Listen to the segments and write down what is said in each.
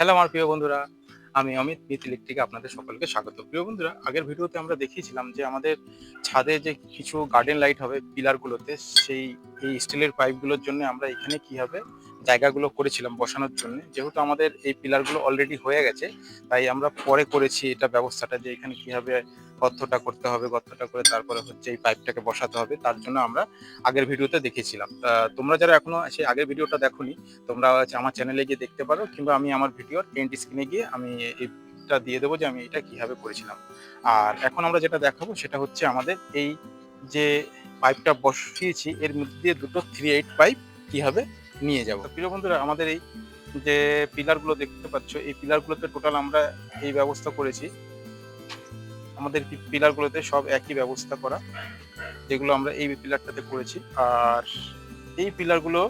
Hello আমার প্রিয় বন্ধুরা, আমি অমিত মিত ইলেকট্রিকে আপনাদের সকলকে স্বাগত। প্রিয় বন্ধুরা, আগের ভিডিওতে আমরা দেখিয়েছিলাম যে আমাদের ছাদে যে কিছু গার্ডেন লাইট হবে পিলারগুলোতে সেই এই স্টিলের পাইপগুলোর জন্য আমরা এখানে কি হবে, জায়গাগুলো করেছিলাম বসানোর জন্য। যেহেতু আমাদের এই পিলারগুলো অলরেডি হয়ে গেছে, তাই আমরা পরে করেছি এটা ব্যবস্থাটা যে এখানে কীভাবে গর্তটা করতে হবে, গর্তটা করে তারপরে হচ্ছে এই পাইপটাকে বসাতে হবে। তার জন্য আমরা আগের ভিডিওতে দেখেছিলাম। তোমরা যারা এখনও সেই আগের ভিডিওটা দেখোনি, তোমরা আমার চ্যানেলে গিয়ে দেখতে পারো, কিংবা আমি আমার ভিডিওর এন্ড স্ক্রিনে গিয়ে আমি এটা দিয়ে দেবো যে আমি এটা কীভাবে করেছিলাম। আর এখন আমরা যেটা দেখাবো সেটা হচ্ছে আমাদের এই যে পাইপটা বসিয়েছি, এর মধ্যে দিয়ে দুটো থ্রি এইট পাইপ কীভাবে নিয়ে যাব। প্রিয় বন্ধুরা, আমাদের এই যে পিলারগুলো দেখতে পাচ্ছ, এই পিলারগুলোতে টোটাল আমরা এই ব্যবস্থা করেছি। আমাদের পিলারগুলোতে সব একই ব্যবস্থা করা, যেগুলো আমরা এই পিলারটাতে করেছি। আর এই পিলারগুলো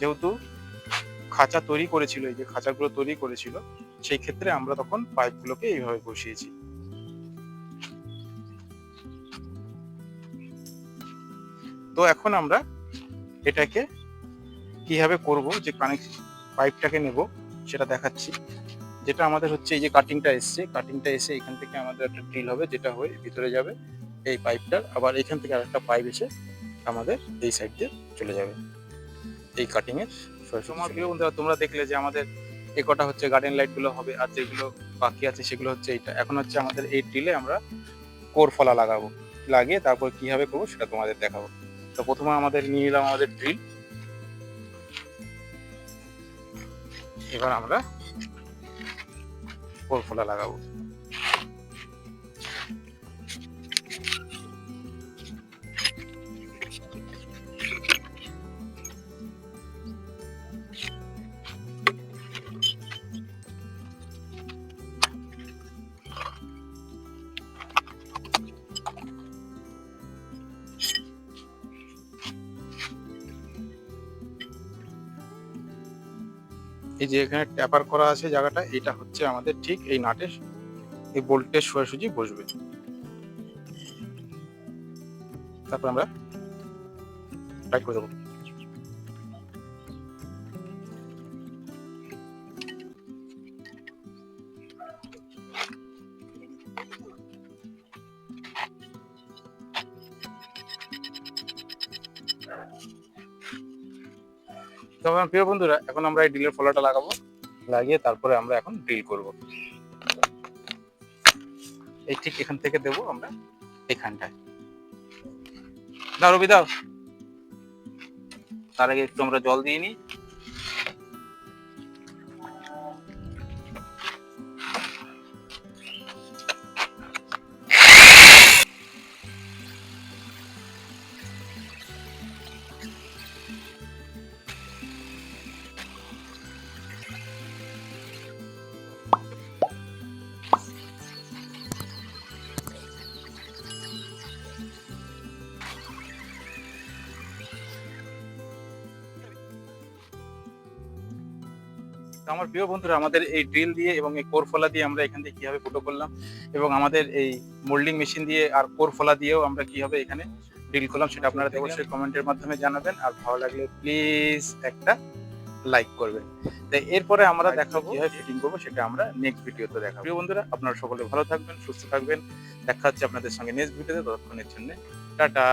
যেহেতু খাঁচা তৈরি করেছিল, এই যে খাঁচাগুলো তৈরি করেছিল, সেই ক্ষেত্রে আমরা তখন পাইপগুলোকে এইভাবে বসিয়েছি। তো এখন আমরা এটাকে কীভাবে করব, যে কানেক্ট পাইপটাকে নেব, সেটা দেখাচ্ছি। যেটা আমাদের হচ্ছে এই যে কাটিংটা এসছে কাটিংটা এসে এখান থেকে আমাদের একটা ড্রিল হবে যেটা হয়ে ভিতরে যাবে এই পাইপটার আবার এখান থেকে আরেকটা পাইপ এসে আমাদের এই সাইড দিয়ে চলে যাবে এই কাটিং এর তোমার প্রিয় বন্ধুরা তোমরা দেখলে যে আমাদের এ কটা হচ্ছে গার্ডেন লাইটগুলো হবে আর যেগুলো বাকি আছে সেগুলো হচ্ছে এইটা। এখন হচ্ছে আমাদের এই ড্রিলে আমরা কোর ফলা লাগাবো লাগিয়ে তারপর কীভাবে করব সেটা তোমাদের দেখাবো। তো প্রথমে আমাদের নিয়ে নিলাম আমাদের ড্রিল এবার আমরা কোর ফলা লাগাবো এই যে এখানে ট্যাপার করা আছে জায়গাটা, এটা হচ্ছে আমাদের ঠিক এই নাটের এই বোল্টের সোজাসুজি বসবে। তারপর আমরা টাইট করে দেবো। তো আমার প্রিয় বন্ধুরা, এখন আমরা এই ড্রিলের ফলাটা লাগাবো। লাগিয়ে তারপরে আমরা এখন ড্রিল করব। এই ঠিক এখান থেকে দেবো আমরা এখানটায়। দাও রবি, দাও। তার আগে একটু আমরা জল দিয়ে নিই। তো আমার প্রিয় বন্ধুরা আমাদের এই ড্রিল দিয়ে এবং এই কোর ফলা দিয়ে আমরা এখান থেকে কীভাবে ফুটো করলাম এবং আমাদের এই মোল্ডিং মেশিন দিয়ে আর কোর ফলা দিয়েও আমরা কীভাবে এখানে ড্রিল করলাম সেটা আপনারা অবশ্যই কমেন্টের মাধ্যমে জানাবেন। আর ভালো লাগলে প্লিজ একটা লাইক করবেন। তাই এরপরে আমরা দেখাবো কীভাবে ফিটিং করব সেটা আমরা নেক্সট ভিডিওতে দেখাবো। প্রিয় বন্ধুরা আপনারা সকলে ভালো থাকবেন সুস্থ থাকবেন। দেখা হচ্ছে আপনাদের সঙ্গে নেক্সট ভিডিওতে ততক্ষণের জন্য টাটা।